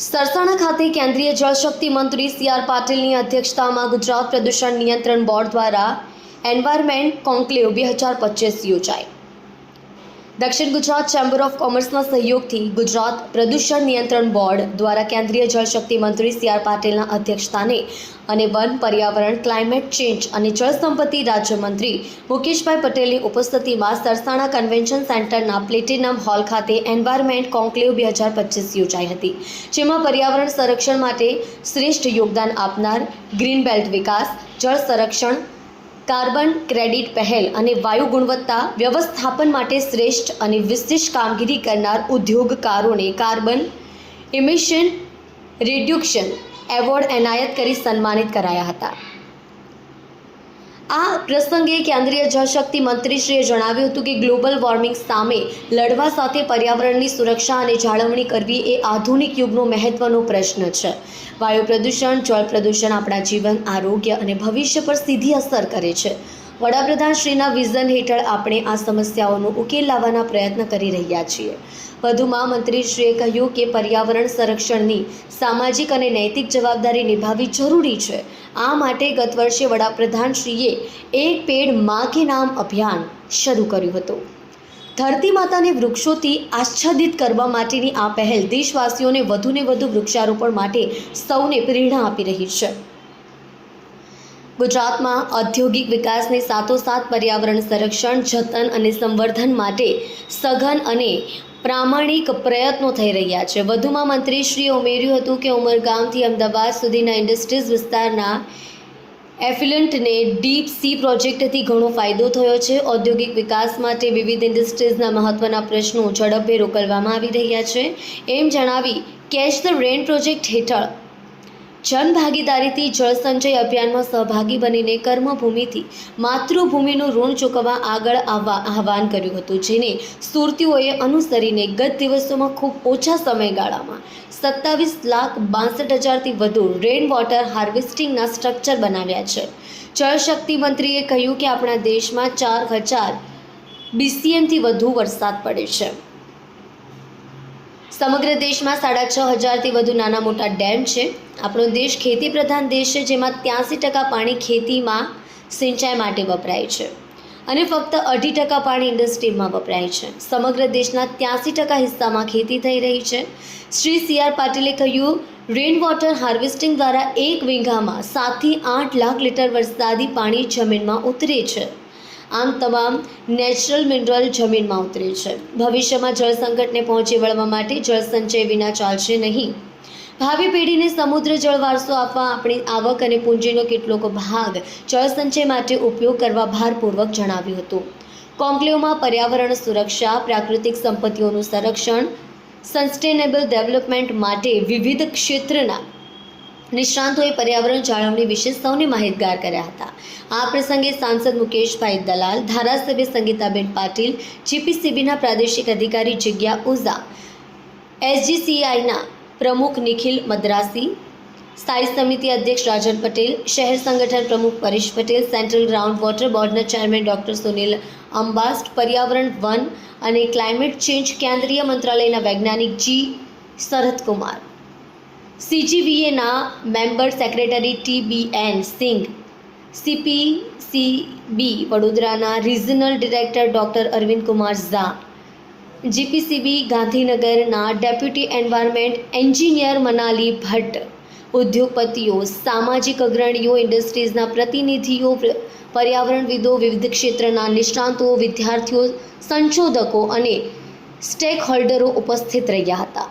સરસાણા ખાતે કેન્દ્રીય જળશક્તિ મંત્રી સી આર પાટીલની અધ્યક્ષતામાં ગુજરાત પ્રદૂષણ નિયંત્રણ બોર્ડ દ્વારા એન્વાયરમેન્ટ કોન્ક્લેવ બે હજાર પચીસ યોજાઈ. દક્ષિણ ગુજરાત ચેમ્બર ઓફ કોમર્સના સહયોગથી ગુજરાત પ્રદૂષણ નિયંત્રણ બોર્ડ દ્વારા કેન્દ્રીય જળશક્તિ મંત્રી સી આર પાટીલના અધ્યક્ષસ્થાને અને વન પર્યાવરણ ક્લાઇમેટ ચેન્જ અને જળ સંપત્તિ રાજ્યમંત્રી મુકેશભાઈ પટેલની ઉપસ્થિતિમાં સરસાણા કન્વેન્શન સેન્ટરના પ્લેટિનમ હોલ ખાતે એન્વાયરમેન્ટ કોન્ક્લેવ બે હજાર પચીસ યોજાઈ હતી, જેમાં પર્યાવરણ સંરક્ષણ માટે શ્રેષ્ઠ યોગદાન આપનાર ગ્રીન બેલ્ટ વિકાસ, જળ સંરક્ષણ કાર્બન ક્રેડિટ પહેલ અને વાયુ ગુણવત્તા વ્યવસ્થાપન માટે શ્રેષ્ઠ અને વિશિષ્ટ કામગીરી કરનાર ઉદ્યોગકારોને કાર્બન ઇમિશન રિડ્યુક્શન એવોર્ડ એનાયત કરી સન્માનિત કરાયા હતા. આ પ્રસંગે કેન્દ્રીય જળશક્તિ મંત્રીશ્રીએ જણાવ્યું હતું કે ગ્લોબલ વોર્મિંગ સામે લડવા સાથે પર્યાવરણની સુરક્ષા અને જાળવણી કરવી એ આધુનિક યુગનો મહત્વનો પ્રશ્ન છે. વાયુ પ્રદૂષણ, જળ પ્રદૂષણ આપણા જીવન, આરોગ્ય અને ભવિષ્ય પર સીધી અસર કરે છે. વડાપ્રધાન શ્રીના વિઝન હેઠળ આપણે આ સમસ્યાઓનો ઉકેલ લાવવાના પ્રયત્ન કરી રહ્યા છીએ. વધુમાં મંત્રીશ્રીએ કહ્યું કે પર્યાવરણ સંરક્ષણની સામાજિક અને નૈતિક જવાબદારી નિભાવવી જરૂરી છે. આ માટે ગત વર્ષે વડાપ્રધાનશ્રીએ એક પેડમાં નામ અભિયાન શરૂ કર્યું હતું. ધરતી માતાને વૃક્ષોથી આચ્છાદિત કરવા માટેની આ પહેલ દેશવાસીઓને વધુને વધુ વૃક્ષારોપણ માટે સૌને પ્રેરણા આપી રહી છે. ગુજરાતમાં ઔદ્યોગિક વિકાસની સાથોસાથ પર્યાવરણ સંરક્ષણ, જતન અને સંવર્ધન માટે સઘન અને પ્રામાણિક પ્રયત્નો થઈ રહ્યા છે. વધુમાં મંત્રીશ્રીએ ઉમેર્યું હતું કે ઉમરગામથી અમદાવાદ સુધીના ઇન્ડસ્ટ્રીઝ વિસ્તારના એફિલન્ટને ડીપ સી પ્રોજેક્ટથી ઘણો ફાયદો થયો છે. ઔદ્યોગિક વિકાસ માટે વિવિધ ઇન્ડસ્ટ્રીઝના મહત્વના પ્રશ્નો ઝડપભેર ઉકેલવામાં આવી રહ્યા છે. એમ જણાવી, કેચ ધ રેન પ્રોજેક્ટ હેઠળ જનભાગીદારીથી જળસંચય અભિયાનમાં સહભાગી બનીને કર્મભૂમિથી માતૃભૂમિનું ઋણ ચૂકવવા આગળ આવવા આહવાન કર્યું હતું, જેને સુરતીઓએ અનુસરીને ગત દિવસોમાં ખૂબ ઓછા સમયગાળામાં સત્તાવીસ લાખ બાસઠ હજારથી વધુ રેન વોટર હાર્વેસ્ટિંગના સ્ટ્રક્ચર બનાવ્યા છે. જળશક્તિ મંત્રીએ કહ્યું કે આપણા દેશમાં ચાર હજાર બીસીએમથી વધુ વરસાદ પડે છે. સમગ્ર દેશમાં સાડા છ હજારથી વધુ નાના મોટા ડેમ છે. આપણો દેશ ખેતી પ્રધાન દેશ છે, જેમાં ત્યાંસી ટકા પાણી ખેતીમાં સિંચાઈ માટે વપરાય છે અને ફક્ત અઢી ટકા પાણી ઇન્ડસ્ટ્રીમાં વપરાય છે. સમગ્ર દેશના ત્યાંસી ટકા હિસ્સામાં ખેતી થઈ રહી છે. શ્રી સી આર પાટીલે કહ્યું રેન વોટર હાર્વેસ્ટિંગ દ્વારા એક વીંઘામાં સાતથી આઠ લાખ લીટર વરસાદી પાણી જમીનમાં ઉતરે છે. આમ તમામ નેચરલ મિનરલ જમીનમાં ઉતરે છે. ભવિષ્યમાં જળ સંકટને પહોંચી વળવા માટે જળ સંચય વિના ચાલશે નહીં. ભાવિ પેઢીને સમુદ્ર જળ વારસો આપવા આપણી આવક અને પૂંજીનો કેટલોક ભાગ જળ સંચય માટે ઉપયોગ કરવા ભારપૂર્વક જણાવ્યું હતું. કોન્ક્લેવમાં પર્યાવરણ સુરક્ષા, પ્રાકૃતિક સંપત્તિઓનું સંરક્ષણ સસ્ટેનેબલ ડેવલપમેન્ટ માટે વિવિધ ક્ષેત્રના નિષ્ણાંતોએ પર્યાવરણ જાળવણી વિશે માહિતગાર કર્યા હતા. આ પ્રસંગે સાંસદ મુકેશભાઈ દલાલ, ધારાસભ્ય સંગીતાબેન પાટીલ, જીપીસીબીના પ્રાદેશિક અધિકારી જિજ્ઞા ઉઝા, એસજીસીઆઈના પ્રમુખ નિખિલ મદ્રાસી, સ્થાયી સમિતિ અધ્યક્ષ રાજન પટેલ, શહેર સંગઠન પ્રમુખ Paresh Patel, central ground water બોર્ડના ચેરમેન ડોક્ટર સુનિલ અંબાસ્ટ, પર્યાવરણ વન અને ક્લાઇમેટ ચેન્જ કેન્દ્રીય મંત્રાલયના વૈજ્ઞાનિક G. Sharadkumar સીજીવીએના member secretary T B N Singh, CPCB વડોદરાના regional director doctor Arvind Kumar Jha, GPCB ગાંધીનગરના deputy environment engineer Manali Bhatt, ઉદ્યોગપતિઓ, સામાજિક અગ્રણીઓ, ઇન્ડસ્ટ્રીઝના પ્રતિનિધિઓ પર્યાવરણવિદો વિવિધ ક્ષેત્રના નિષ્ણાંતો, વિદ્યાર્થીઓ, સંશોધકો અને સ્ટેકહોલ્ડરો ઉપસ્થિત રહ્યા હતા.